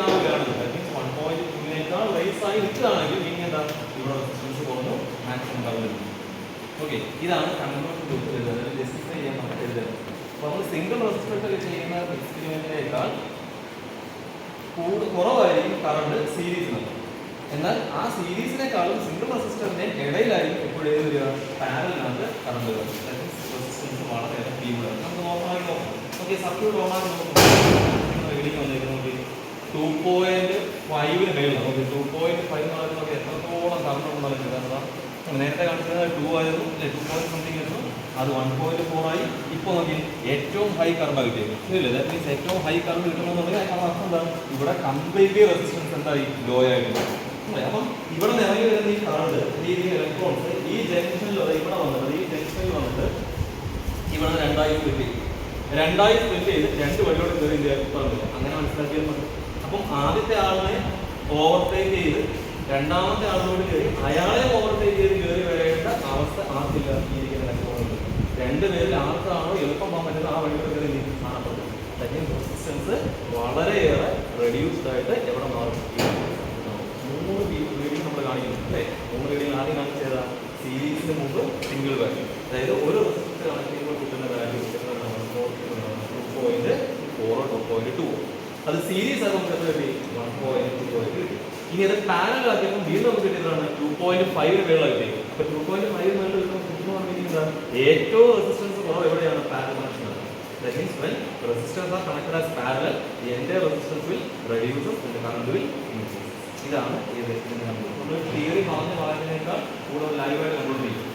ആവുകയാണെങ്കിൽ that means 1.2 നേക്കാൾ raise ആയി എന്താ ഇവിടെ റെസിസ്റ്റൻസ് കുറഞ്ഞു മാക്സിമം ഡബിൾ ഓക്കെ ഇതാണ് കൺട്രോൾ ഗ്രൂപ്പ് എഴുതുന്നത് ജസ്റ്റിഫൈ ചെയ്യാൻ നമുക്ക് എഴുതുന്നത് അപ്പോൾ നമ്മൾ സിംഗിൾ റെസിസ്റ്റൻസ് ചെയ്യുന്ന എക്സ്പെരിമെന്റിനേക്കാൾ കൂടു- കുറവായിരിക്കും കറണ്ട് സീരീസിന് എന്നാൽ ആ സീരീസിനെക്കാളും സിംഗിൾ റെസിസ്റ്ററിന്റെ ഇടയിലായിരിക്കും എപ്പോഴും വരിക പാരലിനകത്ത് കറണ്ട് റെസിസ്റ്റൻസ് വളരെ ഫീബിളാണ് നമുക്ക് നോർമലായി നോക്കാം ഓക്കെ സർക്യൂട്ട് ഓണാക്കി നോക്കാം ഇവിടെ വന്നിരിക്കുന്നത് ടു പോയിന്റ് ഫൈവിന് മേളിൽ നമുക്ക് ടു പോയിന്റ് ഫൈവ് എന്ന് പറയുമ്പോൾ നമുക്ക് എത്രത്തോളം കറണ്ട് ഉണ്ടെന്ന് കാരണം നേരത്തെ കാണിച്ചത് ടു ആയിരുന്നു ടു പോയിന്റ് സംതിങ് ആയിരുന്നു അത് വൺ പോയിന്റ് ഫോർ ആയി ഇപ്പോൾ നോക്കി ഏറ്റവും ഹൈ കറണ്ട് കിട്ടിയത്. ഇല്ല ദാറ്റ് മീൻസ് ഏറ്റവും ഹൈ കറണ്ട് കിട്ടണമെന്നുണ്ടെങ്കിൽ അതിന് അർത്ഥം എന്താണ്? ഇവിടെ കംപ്ലീറ്റ്ലി റെസിസ്റ്റൻസ് എന്തായി? ലോ ആയിട്ടുണ്ട്? അപ്പം ഇവിടെ നിന്ന് വരുന്ന ഈ കറണ്ട് ഈ ഇലക്ട്രോൺസ് ഈ ജംഗ്ഷനിൽ ഇവിടെ വന്നിട്ട് ഈ ജംഗ്ഷനിൽ വന്നിട്ട് ഇവിടെ രണ്ടായി സ്പ്ലിറ്റ് ചെയ്യും. രണ്ടായി സ്പ്ലിറ്റ് ചെയ്ത് രണ്ട് വഴിയോട് കയറി പറഞ്ഞില്ല അങ്ങനെ മനസ്സിലാക്കിയാൽ മതി. അപ്പം ആദ്യത്തെ ആളിനെ ഓവർടേക്ക് ചെയ്ത് രണ്ടാമത്തെ ആളിനോട് കയറി അയാളെ ഓവർടേക്ക് ചെയ്ത് കയറി വരേണ്ട അവസ്ഥ ആർക്കില്ല ഇരിക്കുന്ന ഇലക്ട്രോണുകൾ രണ്ടുപേരിൽ ആർക്കാണോ എളുപ്പം പോകാൻ പറ്റുന്നത് ആ വഴി കയറി നീ കാണപ്പെടുന്നത്. റെസിസ്റ്റൻസ് വളരെയേറെ റെഡ്യൂസ്ഡ് ആയിട്ട് എവിടെ മാറും? മൂന്ന് റീഡിങ് നമ്മൾ കാണിക്കുന്നു അല്ലേ? മൂന്ന് റീഡിങ് ആദ്യം കാണിച്ചതാ സീരീസിന് മുമ്പ് സിംഗിൾ വാല്യൂ അതായത് ഒരു റെസിസ്റ്റൻസ് കണക്ട് ചെയ്യുമ്പോൾ കിട്ടുന്ന value two point four two point two അത് സീരീസ് ആകുമ്പോൾ വൺ പോയിന്റ് ടു പോയിന്റ് ഇനി അത് പാനൽ ആക്കിയപ്പോൾ വീണ്ടും നമുക്ക് കിട്ടിയതാണ് ടു പോയിന്റ് ഫൈവ് മേളിൽ കിട്ടി അപ്പൊ ടു പോയിന്റ് ഫൈവ് മേളിൽ എന്താണ് ഏറ്റവും റെസിസ്റ്റൻസ് കുറവ് എവിടെയാണ്? entire resistance will reduce and the current ഇതാണ് ഈ നമ്മൾ തിയറി പറഞ്ഞ വാക്കിനേക്കാൾ കൂടുതൽ ലൈവായിട്ട് ചെയ്യും